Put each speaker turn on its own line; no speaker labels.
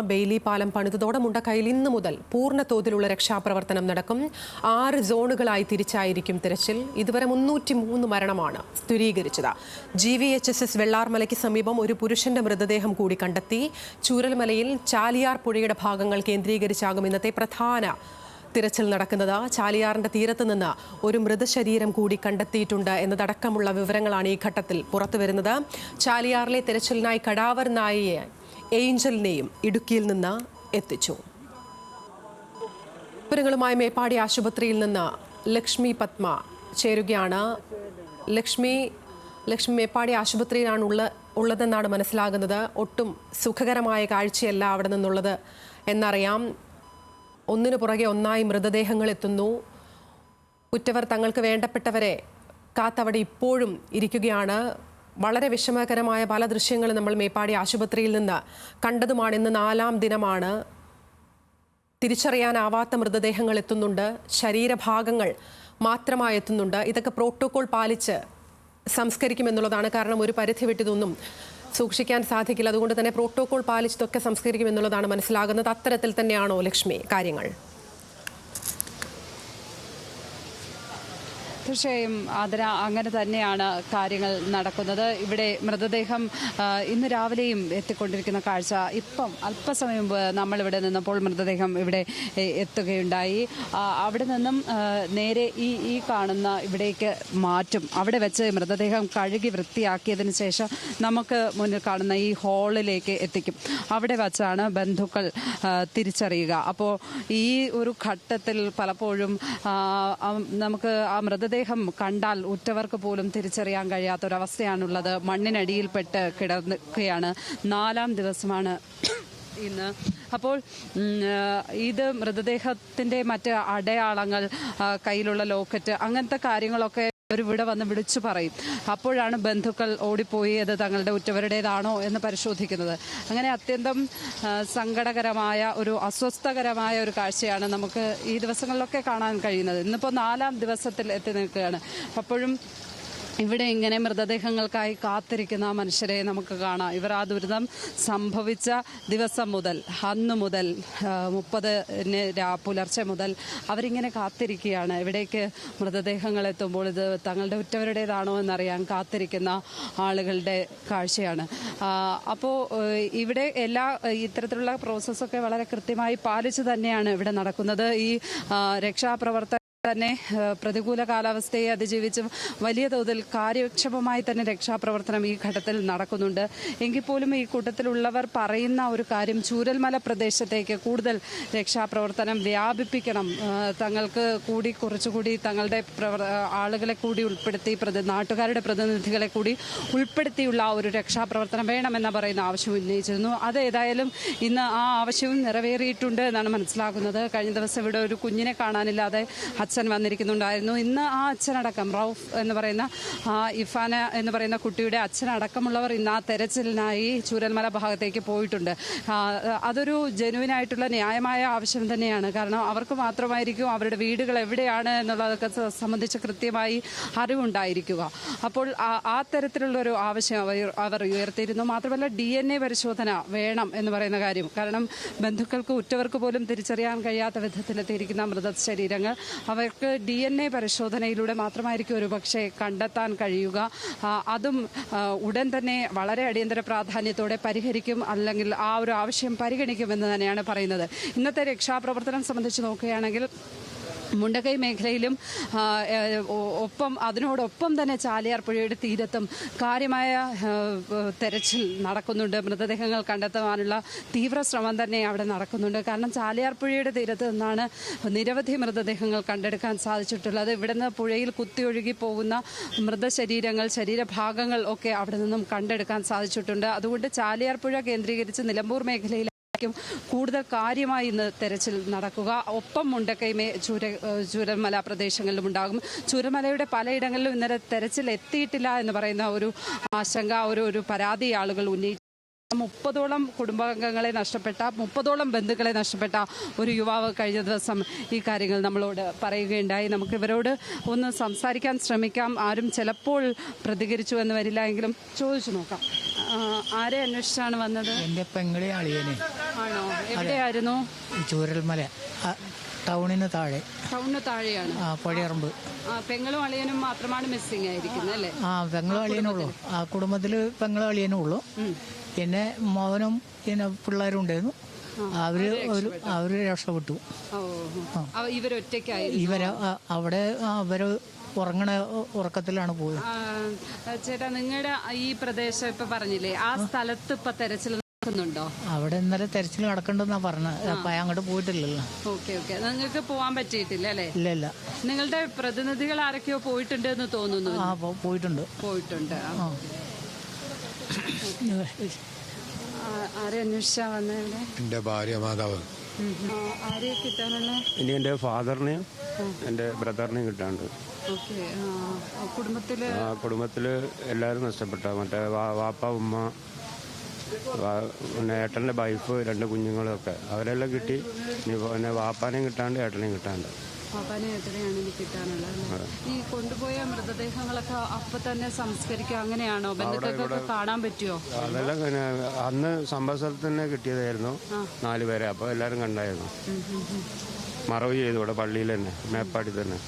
Bailey പാലം പണിതതോടെ മുണ്ടക്കയിൽ ഇന്നു മുതൽ പൂർണ തോതിലുള്ള രക്ഷാപ്രവർത്തനം നടക്കും. ആറ് സോണുകളായി തിരിച്ചായിരിക്കും തിരച്ചിൽ. ഇതുവരെ മുന്നൂറ്റി മൂന്ന് മരണമാണ് സ്ഥിരീകരിച്ചത്. G V H S S വെള്ളാർമലയ്ക്ക് സമീപം ഒരു പുരുഷന്റെ മൃതദേഹം കൂടി കണ്ടെത്തി. ചൂരൽമലയിൽ ചാലിയാർ പുഴയുടെ ഭാഗങ്ങൾ കേന്ദ്രീകരിച്ചാകും ഇന്നത്തെ പ്രധാന തിരച്ചിൽ നടക്കുന്നത്. ചാലിയാറിന്റെ തീരത്ത് നിന്ന് ഒരു മൃതശരീരം കൂടി കണ്ടെത്തിയിട്ടുണ്ട് എന്നതടക്കമുള്ള വിവരങ്ങളാണ് ഈ ഘട്ടത്തിൽ പുറത്തുവരുന്നത്. ചാലിയാറിലെ തിരച്ചിലിനായി കടാവർ നായയെ ഏഞ്ചലിനെയും ഇടുക്കിയിൽ നിന്ന് എത്തിച്ചു. വിവരങ്ങളുമായി മേപ്പാടി ആശുപത്രിയിൽ നിന്ന് ലക്ഷ്മി പത്മ ചേരുകയാണ്. ലക്ഷ്മി ലക്ഷ്മി മേപ്പാടി ആശുപത്രിയിലാണ് ഉള്ള ഉള്ളതെന്നാണ് മനസ്സിലാകുന്നത്. ഒട്ടും സുഖകരമായ കാഴ്ചയല്ല അവിടെ നിന്നുള്ളത് എന്നറിയാം. ഒന്നിനു പുറകെ ഒന്നായി മൃതദേഹങ്ങൾ എത്തുന്നു. ഉറ്റവർ തങ്ങൾക്ക് വേണ്ടപ്പെട്ടവരെ കാത്തവിടെ ഇപ്പോഴും ഇരിക്കുകയാണ്. വളരെ വിഷമകരമായ പല ദൃശ്യങ്ങളും നമ്മൾ മേപ്പാടി ആശുപത്രിയിൽ നിന്ന് കണ്ടതുമാണ് ഇന്ന് നാലാം ദിനമാണ് തിരിച്ചറിയാനാവാത്ത മൃതദേഹങ്ങൾ എത്തുന്നുണ്ട്. ശരീരഭാഗങ്ങൾ മാത്രമായി എത്തുന്നുണ്ട്. ഇതൊക്കെ പ്രോട്ടോകോൾ പാലിച്ച് സംസ്കരിക്കുമെന്നുള്ളതാണ് കാരണം ഒരു പരിധി വിട്ടിതൊന്നും സൂക്ഷിക്കാൻ സാധിക്കില്ല. അതുകൊണ്ട് തന്നെ പ്രോട്ടോകോൾ പാലിച്ചതൊക്കെ സംസ്കരിക്കുമെന്നുള്ളതാണ് മനസ്സിലാകുന്നത്. അത്തരത്തിൽ തന്നെയാണോ ലക്ഷ്മി കാര്യങ്ങൾ?
തീർച്ചയായും അതിന അങ്ങനെ തന്നെയാണ് കാര്യങ്ങൾ നടക്കുന്നത്. ഇവിടെ മൃതദേഹം ഇന്ന് രാവിലെയും എത്തിക്കൊണ്ടിരിക്കുന്ന കാഴ്ച. ഇപ്പം അല്പസമയം നമ്മളിവിടെ നിന്നപ്പോൾ മൃതദേഹം ഇവിടെ എത്തുകയുണ്ടായി. അവിടെ നിന്നും നേരെ ഈ ഈ കാണുന്ന ഇവിടേക്ക് മാറ്റും. അവിടെ വെച്ച് മൃതദേഹം കഴുകി വൃത്തിയാക്കിയതിന് ശേഷം നമുക്ക് മുന്നിൽ കാണുന്ന ഈ ഹാളിലേക്ക് എത്തിക്കും. അവിടെ വച്ചാണ് ബന്ധുക്കൾ തിരിച്ചറിയുക. അപ്പോൾ ഈ ഒരു ഘട്ടത്തിൽ പലപ്പോഴും നമുക്ക് ആ മൃതദേഹം കണ്ടാൽ ഉറ്റവർക്ക് പോലും തിരിച്ചറിയാൻ കഴിയാത്ത ഒരവസ്ഥയാണുള്ളത് മണ്ണിനടിയിൽപ്പെട്ട് കിടക്കുകയാണ് നാലാം ദിവസമാണ് ഇന്ന്. അപ്പോൾ ഇത് മൃതദേഹത്തിന്റെ മറ്റ് അടയാളങ്ങൾ കയ്യിലുള്ള ലോക്കറ്റ് അങ്ങനത്തെ കാര്യങ്ങളൊക്കെ ഇവിടെ വന്ന് വിളിച്ചു പറയും. അപ്പോഴാണ് ബന്ധുക്കൾ ഓടിപ്പോയി അത് തങ്ങളുടെ ഉറ്റവരുടേതാണോ എന്ന് പരിശോധിക്കുന്നത്. അങ്ങനെ അത്യന്തം സങ്കടകരമായ ഒരു അസ്വസ്ഥകരമായ ഒരു കാഴ്ചയാണ് നമുക്ക് ഈ ദിവസങ്ങളിലൊക്കെ കാണാൻ കഴിയുന്നത്. ഇന്നിപ്പോൾ നാലാം ദിവസത്തിൽ എത്തി നിൽക്കുകയാണ്. അപ്പോഴും ഇവിടെ ഇങ്ങനെ മൃതദേഹങ്ങൾക്കായി കാത്തിരിക്കുന്ന മനുഷ്യരെ നമുക്ക് കാണാം. ഇവർ ആ ദുരിതം സംഭവിച്ച ദിവസം മുതൽ അന്ന് മുതൽ മുപ്പതിന് പുലർച്ചെ മുതൽ അവരിങ്ങനെ കാത്തിരിക്കുകയാണ്. ഇവിടേക്ക് മൃതദേഹങ്ങൾ എത്തുമ്പോൾ ഇത് തങ്ങളുടെ ഉറ്റവരുടേതാണോ എന്നറിയാൻ കാത്തിരിക്കുന്ന ആളുകളുടെ കാഴ്ചയാണ്. അപ്പോൾ ഇവിടെ എല്ലാ ഇത്തരത്തിലുള്ള പ്രോസസ്സൊക്കെ വളരെ കൃത്യമായി പാലിച്ചു തന്നെയാണ് ഇവിടെ നടക്കുന്നത്. ഈ രക്ഷാപ്രവർത്തനം തന്നെ പ്രതികൂല കാലാവസ്ഥയെ അതിജീവിച്ചും വലിയ തോതിൽ കാര്യക്ഷമമായി തന്നെ രക്ഷാപ്രവർത്തനം ഈ ഘട്ടത്തിൽ നടക്കുന്നുണ്ട്. എങ്കിൽ പോലും ഈ കൂട്ടത്തിലുള്ളവർ പറയുന്ന ഒരു കാര്യം ചൂരൽമല പ്രദേശത്തേക്ക് കൂടുതൽ രക്ഷാപ്രവർത്തനം വ്യാപിപ്പിക്കണം. തങ്ങൾക്ക് കൂടി കുറച്ചുകൂടി തങ്ങളുടെ ആളുകളെ കൂടി ഉൾപ്പെടുത്തി നാട്ടുകാരുടെ പ്രതിനിധികളെ കൂടി ഉൾപ്പെടുത്തിയുള്ള ഒരു രക്ഷാപ്രവർത്തനം വേണമെന്ന പറയുന്ന ആവശ്യം ഉന്നയിച്ചിരുന്നു. അതേതായാലും ഇന്ന് ആ ആവശ്യവും നിറവേറിയിട്ടുണ്ട് എന്നാണ് മനസ്സിലാക്കുന്നത് കഴിഞ്ഞ ദിവസം ഇവിടെ ഒരു കുഞ്ഞിനെ കാണാനില്ലാതെ അച്ഛൻ വന്നിരിക്കുന്നുണ്ടായിരുന്നു. ഇന്ന് ആ അച്ഛനടക്കം റൌഫ് എന്ന് പറയുന്ന ഇഫാന എന്ന് പറയുന്ന കുട്ടിയുടെ അച്ഛനടക്കമുള്ളവർ ഇന്ന് ആ തെരച്ചിലിനായി ചൂരൽമല ഭാഗത്തേക്ക് പോയിട്ടുണ്ട്. അതൊരു ജെനുവിൻ ആയിട്ടുള്ള ന്യായമായ ആവശ്യം തന്നെയാണ്. കാരണം അവർക്ക് മാത്രമായിരിക്കും അവരുടെ വീടുകൾ എവിടെയാണ് എന്നുള്ളതൊക്കെ സംബന്ധിച്ച് കൃത്യമായി അറിവുണ്ടായിരിക്കുക. അപ്പോൾ ആ- തരത്തിലുള്ളൊരു ആവശ്യം അവർ അവർ ഉയർത്തിയിരുന്നു. മാത്രമല്ല ഡി എൻ എ പരിശോധന വേണം എന്ന് പറയുന്ന കാര്യം. കാരണം ബന്ധുക്കൾക്ക് ഉറ്റവർക്ക് പോലും തിരിച്ചറിയാൻ കഴിയാത്ത വിധത്തിലെത്തിയിരിക്കുന്ന മൃതശരീരങ്ങൾ. അവർക്ക് ഡി എൻ എ പരിശോധനയിലൂടെ മാത്രമായിരിക്കും ഒരു പക്ഷേ കണ്ടെത്താൻ കഴിയുക. അതും ഉടൻ തന്നെ വളരെ അടിയന്തര പ്രാധാന്യത്തോടെ പരിഹരിക്കും അല്ലെങ്കിൽ ആ ഒരു ആവശ്യം പരിഗണിക്കുമെന്ന് തന്നെയാണ് പറയുന്നത്. ഇന്നത്തെ രക്ഷാപ്രവർത്തനം സംബന്ധിച്ച് നോക്കുകയാണെങ്കിൽ മുണ്ടക്കൈ മേഖലയിലും ഒപ്പം അതിനോടൊപ്പം തന്നെ ചാലിയാർ പുഴയുടെ തീരത്തും കാര്യമായ തെരച്ചിൽ നടക്കുന്നുണ്ട്. മൃതദേഹങ്ങൾ കണ്ടെത്തുവാനുള്ള തീവ്ര ശ്രമം തന്നെ അവിടെ നടക്കുന്നുണ്ട്. കാരണം ചാലിയാർ പുഴയുടെ തീരത്ത് നിന്നാണ് നിരവധി മൃതദേഹങ്ങൾ കണ്ടെടുക്കാൻ സാധിച്ചിട്ടുള്ളത്. ഇവിടെ നിന്ന് പുഴയിൽ കുത്തിയൊഴുകി പോകുന്ന മൃതശരീരങ്ങൾ ശരീരഭാഗങ്ങൾ ഒക്കെ അവിടെ നിന്നും കണ്ടെടുക്കാൻ സാധിച്ചിട്ടുണ്ട്. അതുകൊണ്ട് ചാലിയാർ പുഴ കേന്ദ്രീകരിച്ച് നിലമ്പൂർ മേഖലയിൽ ും കൂടുതൽ കാര്യമായി ഇന്ന് തെരച്ചിൽ നടക്കുക. ഒപ്പം മുണ്ടക്കൈമേ ചുര ചൂര ചൂരമല പ്രദേശങ്ങളിലും ഉണ്ടാകും. ചൂരമലയുടെ പലയിടങ്ങളിലും ഇന്നലെ തെരച്ചിൽ എത്തിയിട്ടില്ല എന്ന് പറയുന്ന ഒരു ആശങ്ക ഒരു ഒരു പരാതി ആളുകൾ ഉന്നയിച്ചു. മുപ്പതോളം കുടുംബാംഗങ്ങളെ നഷ്ടപ്പെട്ട മുപ്പതോളം ബന്ധുക്കളെ നഷ്ടപ്പെട്ട ഒരു യുവാവ് കഴിഞ്ഞ ദിവസം ഈ കാര്യങ്ങൾ നമ്മളോട് പറയുകയുണ്ടായി. നമുക്ക് ഇവരോട് ഒന്ന് സംസാരിക്കാൻ ശ്രമിക്കാം. ആരും ചിലപ്പോൾ പ്രതികരിച്ചു എന്ന് വരില്ല എങ്കിലും ചോദിച്ചു നോക്കാം. ആരെ അന്വേഷിച്ചാണ് വന്നത്?
എന്റെ പെങ്ങളെ അളിയനെ.
ആണോ? എവിടെയായിരുന്നു?
ചൂരൽമല. ആ, ടൗണിന് താഴെ.
ടൗണിന് താഴെയാണ്.
ആ പുഴയറമ്പ്
ആ, പെങ്ങളും അളിയനും മാത്രമാണ് മിസ്സിംഗ് ആയിരിക്കുന്നത് അല്ലേ?
ആ പെങ്ങളും അളിയനുള്ളൂ ആ കുടുംബത്തിൽ പെങ്ങളും അളിയനും ഉള്ളൂ. പിന്നെ മോനും പിന്നെ പിള്ളേരും ഉണ്ടായിരുന്നു. അവർ ഒരു അവർ രക്ഷപ്പെട്ടു.
ഓ അവ- ഇവരൊറ്റയ്ക്കായിരുന്നു
ഇവരെ ആ, അവിടെ ആ, അവർ ഉറങ്ങണ ഉറക്കത്തിലാണ് പോയത്.
ആ, ചേട്ടാ നിങ്ങളുടെ ഈ പ്രദേശം ഇപ്പൊ പറഞ്ഞില്ലേ ആ. സ്ഥലത്ത് ഇപ്പൊ തെരച്ചിൽ നടക്കുന്നുണ്ടോ?
അവിടെ ഇന്നലെ തെരച്ചിൽ നടക്കണ്ടെന്നാ പറഞ്ഞത്. അപ്പൊ അങ്ങോട്ട് പോയിട്ടില്ലല്ലോ.
Okay okay. നിങ്ങൾക്ക് പോവാൻ പറ്റിയിട്ടില്ല അല്ലേ?
ഇല്ല ഇല്ല.
നിങ്ങളുടെ പ്രതിനിധികൾ ആരൊക്കെയോ പോയിട്ടുണ്ട് എന്ന് തോന്നുന്നു.
ആ പോ- പോയിട്ടുണ്ട്.
പോയിട്ടുണ്ട്. ആ. ആരെ അന്വേഷിച്ചാ വന്നേ ഇവിടെ
എന്റെ ഭാര്യ മാതാവ്.
ആ, ആരെയെ കിട്ടാനുള്ള?
ഇനി എന്റെ ഫാദറിനെയും എന്റെ ബ്രദറിനെയും കിട്ടാണ്ട്
ഓക്കെ കുടുംബത്തിൽ?
ആ കുടുംബത്തിൽ എല്ലാവരും നഷ്ടപ്പെട്ട. മറ്റേ വാ- വാപ്പ ഉമ്മ പിന്നെ ഏട്ടന്റെ വൈഫ് രണ്ട് കുഞ്ഞുങ്ങളൊക്കെ. അവരെല്ലാം കിട്ടി. ഇനി പിന്നെ വാപ്പാനെയും കിട്ടാണ്ട് ഏട്ടനെയും കിട്ടാണ്ട്.
പാപ്പാനെ എത്രയാണ് ഇനി കിട്ടാനുള്ളത്? ഈ കൊണ്ടുപോയ മൃതദേഹങ്ങളൊക്കെ അപ്പൊ തന്നെ സംസ്കരിക്കുക അങ്ങനെയാണോ? ബന്ധുക്കൾക്കൊക്കെ കാണാൻ പറ്റുമോ
അതെല്ലാം അന്ന് സംഭവ സ്ഥലത്ത് തന്നെ കിട്ടിയതായിരുന്നു. നാലുപേരെ അപ്പൊ എല്ലാരും കണ്ടായിരുന്നു. മറവ് ചെയ്തു ഇവിടെ പള്ളിയിൽ തന്നെ മേപ്പാടി തന്നെ.